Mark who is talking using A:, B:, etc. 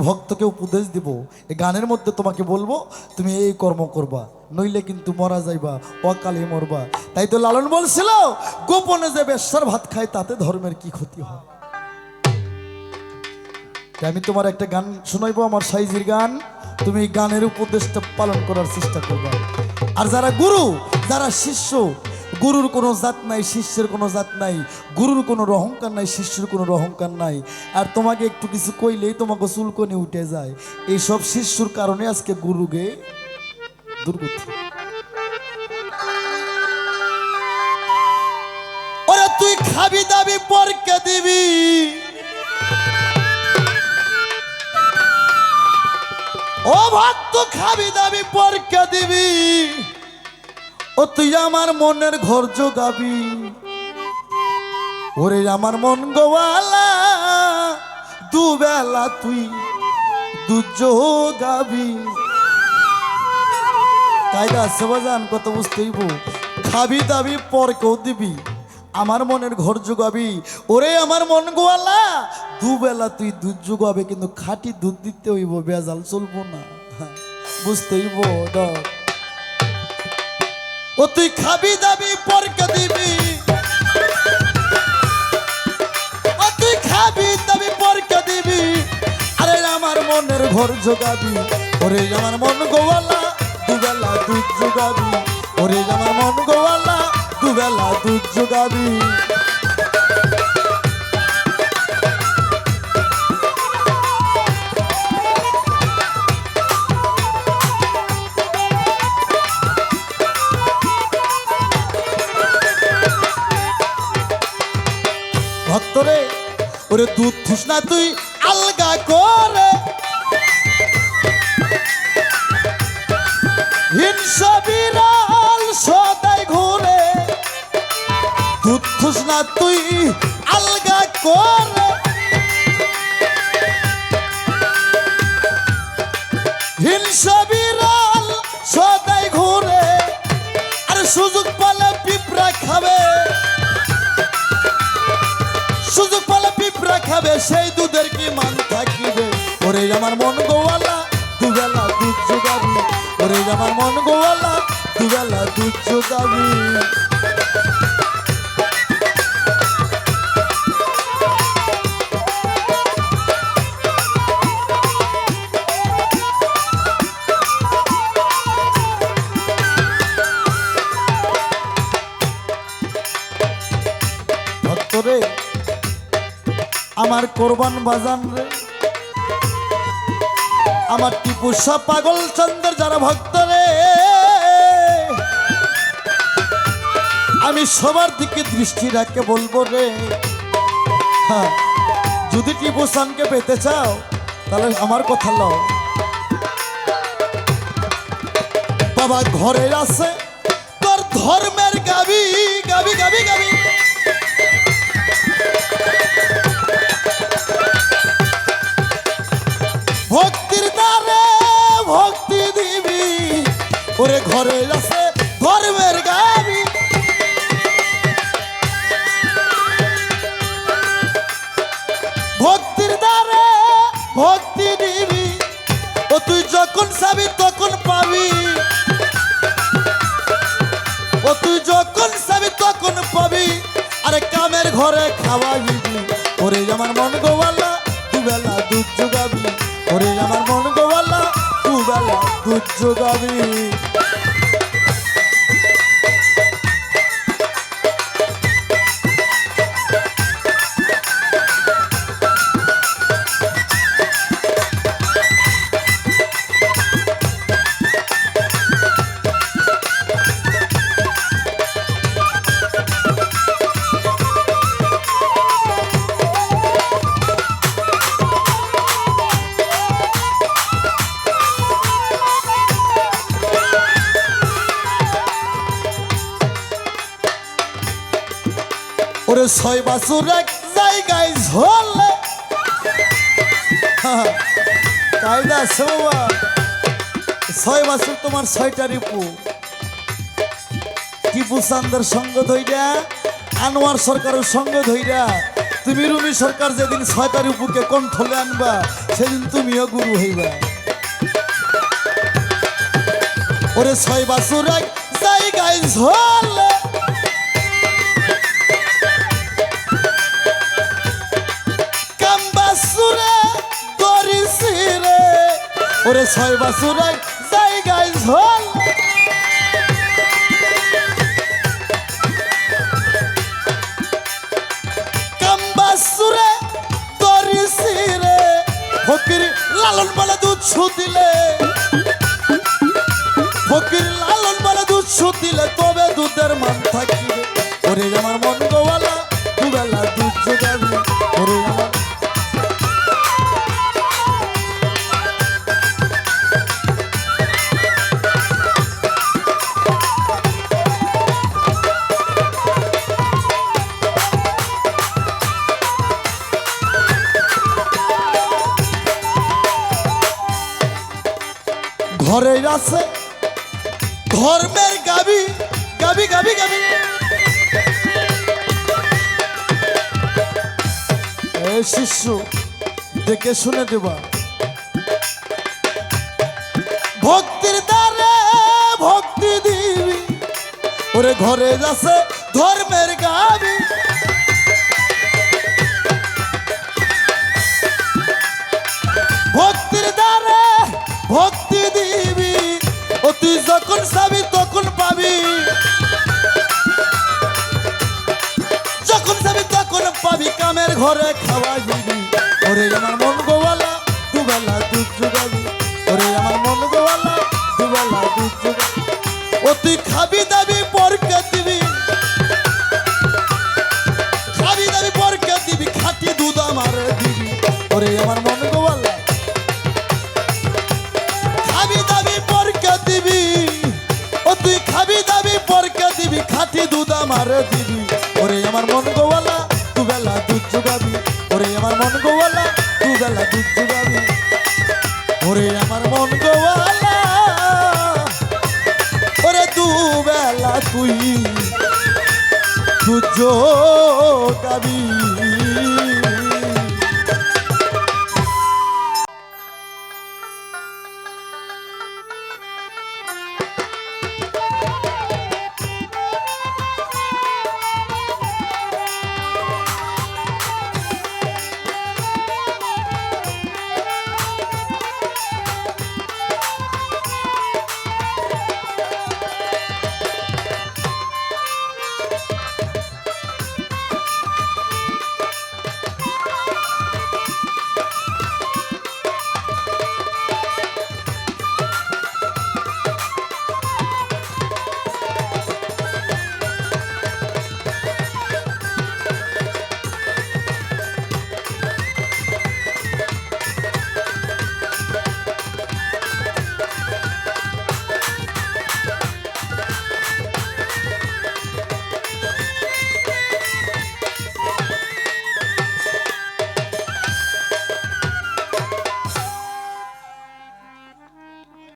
A: ভক্তকে উপদেশ দিব। এই গানের মধ্যে তোমাকে বলব, তুমি এই কর্ম করবা, নইলে কিন্তু মরা যাইবা, অকালে মরবা। তাই তো লালন বলছিল, গোপনে যে বেশ্যার ভাত খায়, তাতে ধর্মের কি ক্ষতি হয়? আমি তোমার একটা গান শোনাইবো, আমার সাইজির গান। তুমি গানের উপদেশটা পালন করার চেষ্টা করবে। আর যারা গুরু, যারা শিষ্য গুরুর কোনো জাত নাই, শিষ্যের কোনো জাত নাই, গুরুর কোনো অহংকার নাই, শিষ্যের কোনো অহংকার নাই। আর তোমাকে একটু কিছু কইলেই তোমাকে চুলকনি উঠে যায়। এই সব শিষ্যর কারণে আজকে গুরুকে দুর্গতি। ওরে তুই খাবি দাবি, পরকে দিবি। ও ভক্ত, খাবি দাবি, পরকে দিবি। ও তুই আমার মনের ঘর জোগাবি। ওরে আমার মন গোয়ালা, দুবেলা তুই দুজোগাবি। কায়দা আছে বাজান কত বুঝতেই খাবি দাবি পর কেউ দিবি। আমার মনের ঘর জোগাবি। ওরে আমার মন গোয়ালা, দুবেলা তুই দুধ জোগাবে কিন্তু খাঁটি দুধ দিতে হইব, বেজাল চলবো না। বুঝতেই ডক ও তুই খাবি দাবি, পরকে দিবি। ও তুই খাবি দাবি, পরকে দিবি। আরে আমার মনের ঘর জোগাবি, ওরে আমার মন গোয়ালা, দুবেলা দুধ জোগাবি। ওরে আমার মন গোয়ালা, দুবেলা দুধ জোগাবি। ওরে দুধ থুস না তুই, আলগা করে। হিংসা বিড়াল সদাই ঘুরে। দুধ থুস না তুই, আলগা করে। হিংসা পিঁপড়া খাবে সেই দুধের কি মান থাকিবে? ওরে আমার মন গোয়ালা, দুবেলা দুধ যোগাবি। ওরে আমার মন গোয়ালা, দুবেলা দুধ যোগাবি। আমার কোরবান বাজান রে। আমার টিপু শাহ পাগল চন্দ্র যারা ভক্ত রে। আমি সবার দিকে দৃষ্টি রাখে বলব রে। হ্যাঁ যদি টিপু সানকে পেতে চাও, তাহলে আমার কথা লও। বাবা ঘরে আছে, তোর ধর্মের গাবি গাবি গাবি গাবি। ঘরে ভক্তি দিবি, ও তুই যখন তখন পাবি। ও তুই যখন তখন পাবি, আরে কামের ঘরে খাওয়াবি। ওরে আমার মন গোয়ালা দুবেলা দুধ ওরে ছয় বাছুর এক জায়গায় ঝোলে কায়দা বাবা ছয় বাছুর তোমার ছয়টা রিপু। টিপু চান্দের সঙ্গ ধইরা, আনোয়ার সরকারের সঙ্গ ধইরা, তুমি রুমি সরকার যেদিন ছয়টা রিপুকে কণ্ঠলে আনবা, সেদিন তুমিও গুরু হইবা। ওরে ছয় বাসুর এক জায়গায় ঝলে ওরে ছয় করিছি রে ফকির লালন বলে দুধ দিলে ফকির লালন বলে দুধ দিলে তবে দুধের মান থাকিবে ঘরের আছে, ধর্মের গাবি গাবি গাবি গাবি। শিষ্য দেখে শুনে দেবা। ভক্তির দ্বারে ভক্তি দিবি। ওরে ঘরে আছে ধর্মের গাবি। কামের ঘরে খাওয়া দিবি ওরে আমার মন গোয়ালা, দুবেলা দুধ যোগাবি। ওরে আমার মন গোয়ালা, দুবেলা দুধ যোগাবি। ও তুই খাবি দাবি, পরকে দিবি। খাবি দাবি, পরকে দিবি, খাটি দুধ আমার দিবি। ওরে আমার মন তু বেলা বাবু ওরে আমার মন গোয়ালা ওরে দু বেলা তুই দুধ যোগাবি